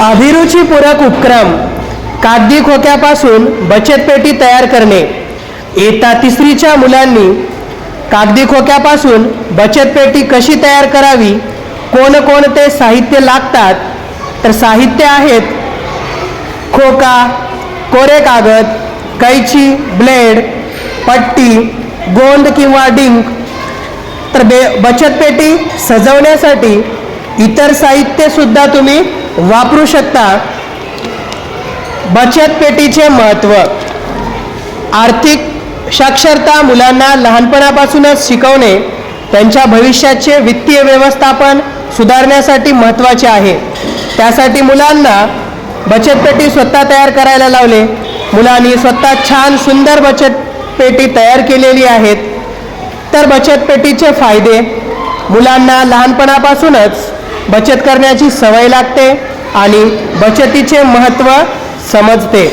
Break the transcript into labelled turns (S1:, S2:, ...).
S1: अभिरुचीपूरक उपक्रम कागदी खोक्यापासून बचत पेटी तयार करणे. इयत्ता तिसरीच्या मुलांनी कागदी खोक्यापासून बचत पेटी कशी तयार करावी कोणकोणते साहित्य लागतात तर साहित्य आहेत खोका कोरे कागद कैची ब्लेड पट्टी गोंद किंवा डिंक. तर बे बचत पेटी सजवण्यासाठी इतर साहित्यसुद्धा तुम्ही वापरू शकता. बचत पेटीचे महत्त्व आर्थिक साक्षरता मुलांना लहानपणापासूनच शिकवणे त्यांच्या भविष्याचे वित्तीय व्यवस्थापन सुधारण्यासाठी महत्त्वाचे आहे. त्यासाठी मुलांना बचत पेटी स्वतः तयार करायला लावले. मुलांनी स्वतः छान सुंदर बचत पेटी तयार केलेली आहेत. तर बचत पेटीचे फायदे. मुलांना लहानपणापासूनच बचत करण्याची सवय लागते आणि बचतीचे महत्त्व समजते.